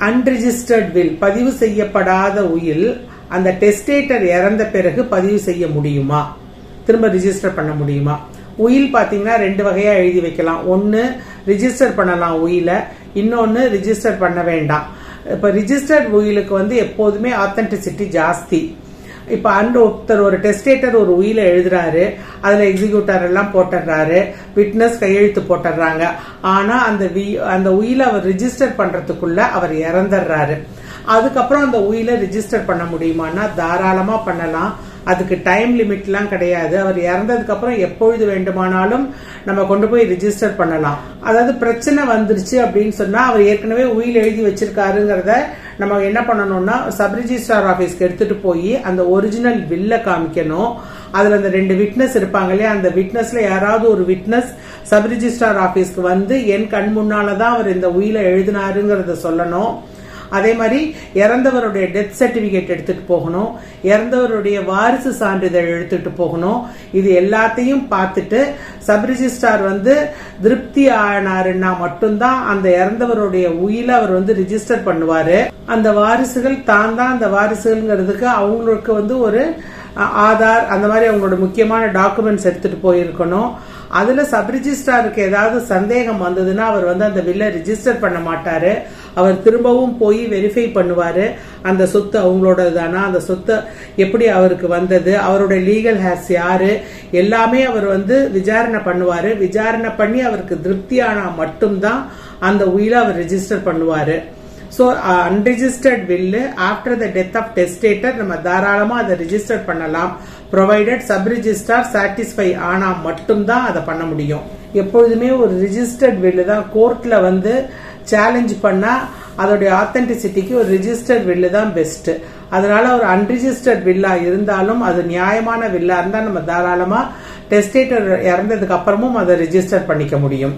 Unregistered will பதிவு செய்யப்படாத உயில் அந்த டெஸ்டேட்டர் இறந்த பிறகு பதிவு செய்ய முடியுமா? திரும்ப ரிஜிஸ்டர் பண்ண முடியுமா? உயில் பார்த்தீங்கன்னா ரெண்டு வகையா எழுதி வைக்கலாம். ஒன்னு ரிஜிஸ்டர் பண்ணலாம் உயில. இன்னொன்னு ரிஜிஸ்டர் பண்ண வேண்டாம். இப்ப ரிஜிஸ்டர்ட் உயிலுக்கு வந்து எப்போதுமே ஆத்தென்டிசிட்டி ஜாஸ்தி. இப்போ அண்ட் ஒருத்தர் ஒரு டெஸ்டேட்டர் ஒரு உயில எழுதுறாரு அதில் எக்ஸிக்யூட்டர் எல்லாம் போட்டுடுறாரு விட்னஸ் கையெழுத்து போட்டுடுறாங்க. ஆனால் அந்த வி- அந்த உயில அவர் ரிஜிஸ்டர் பண்ணுறதுக்குள்ள அவர் இறந்துடுறாரு. அதுக்கப்புறம் அந்த உயில ரிஜிஸ்டர் பண்ண முடியுமான்னா தாராளமாக பண்ணலாம். அதுக்கு டைம் லிமிட்லாம் கிடையாது. அவர் இறந்ததுக்கு அப்புறம் எப்பொழுது வேண்டுமானாலும் நம்ம கொண்டு போய் ரிஜிஸ்டர் பண்ணலாம். அதாவது பிரச்சனை வந்துருச்சு அப்படின்னு சொன்னா அவர் ஏற்கனவே உயில் எழுதி வச்சிருக்காருங்கிறத நம்ம என்ன பண்ணணும்னா சப் ரிஜிஸ்ட்ரார் ஆபீஸ்க்கு எடுத்துட்டு போய் அந்த ஒரிஜினல் பில்ல காமிக்கணும். அதுல அந்த ரெண்டு விட்னஸ் இருப்பாங்க இல்லையா? அந்த விட்னஸ்ல யாராவது ஒரு விட்னஸ் சப் ரிஜிஸ்ட்ரார் வந்து என் கண் முன்னாலதான் அவர் இந்த உயில எழுதினாருங்கிறத சொல்லணும். அதே மாதிரி இறந்தவருடைய டெத் சர்டிஃபிகேட் எடுத்துகிட்டு போகணும். இறந்தவருடைய வாரிசு சான்றிதழ் எடுத்துகிட்டு போகணும். இது எல்லாத்தையும் பார்த்துட்டு சப்ரிஜிஸ்டார் வந்து திருப்தி ஆனாருன்னா மட்டும்தான் அந்த இறந்தவருடைய உயில அவர் வந்து ரிஜிஸ்டர் பண்ணுவாரு. அந்த வாரிசுகள் தான் தான் அந்த வாரிசுங்கிறதுக்கு அவங்களுக்கு வந்து ஒரு ஆதார் அந்த மாதிரி அவங்களோட முக்கியமான டாக்குமெண்ட்ஸ் எடுத்துகிட்டு போயிருக்கணும். அதுல சப் ரிஜிஸ்ட்ராருக்கு ஏதாவது சந்தேகம் வந்ததுன்னா அவர் வந்து அந்த வில்லை ரிஜிஸ்டர் பண்ண மாட்டாரு. அவர் திரும்பவும் போய் வெரிஃபை பண்ணுவாரு. அந்த சொத்து அவங்களோட தானா அந்த சொத்து எப்படி அவருக்கு வந்தது? அவருடைய லீகல் ஹேர்ஸ் யாரு? எல்லாமே அவர் வந்து விசாரணை பண்ணுவாரு. விசாரணை பண்ணி அவருக்கு திருப்தியானா மட்டும்தான் அந்த உயிரை அவர் ரிஜிஸ்டர் பண்ணுவாரு. So unregistered will after the death of testator நம்ம தாராளமாக அதை ரிஜிஸ்டர் பண்ணலாம். ப்ரொவைடட் சப் ரிஜிஸ்டார் சாட்டிஸ்ஃபை ஆனால் மட்டும்தான் அதை பண்ண முடியும். எப்பொழுதுமே ஒரு ரிஜிஸ்டர்ட் வில்லு தான் கோர்ட்டில் வந்து சேலஞ்ச் பண்ணால் அதோடைய ஆத்தென்டிசிட்டிக்கு ஒரு ரிஜிஸ்டர்ட் வில்லு தான் பெஸ்ட்டு அதனால ஒரு அன்ரிஜிஸ்டர்ட் வில்லா இருந்தாலும் அது நியாயமான வில்லா இருந்தால் நம்ம தாராளமாக டெஸ்டேட்டர் இறந்ததுக்கு அப்புறமும் அதை ரிஜிஸ்டர் பண்ணிக்க முடியும்.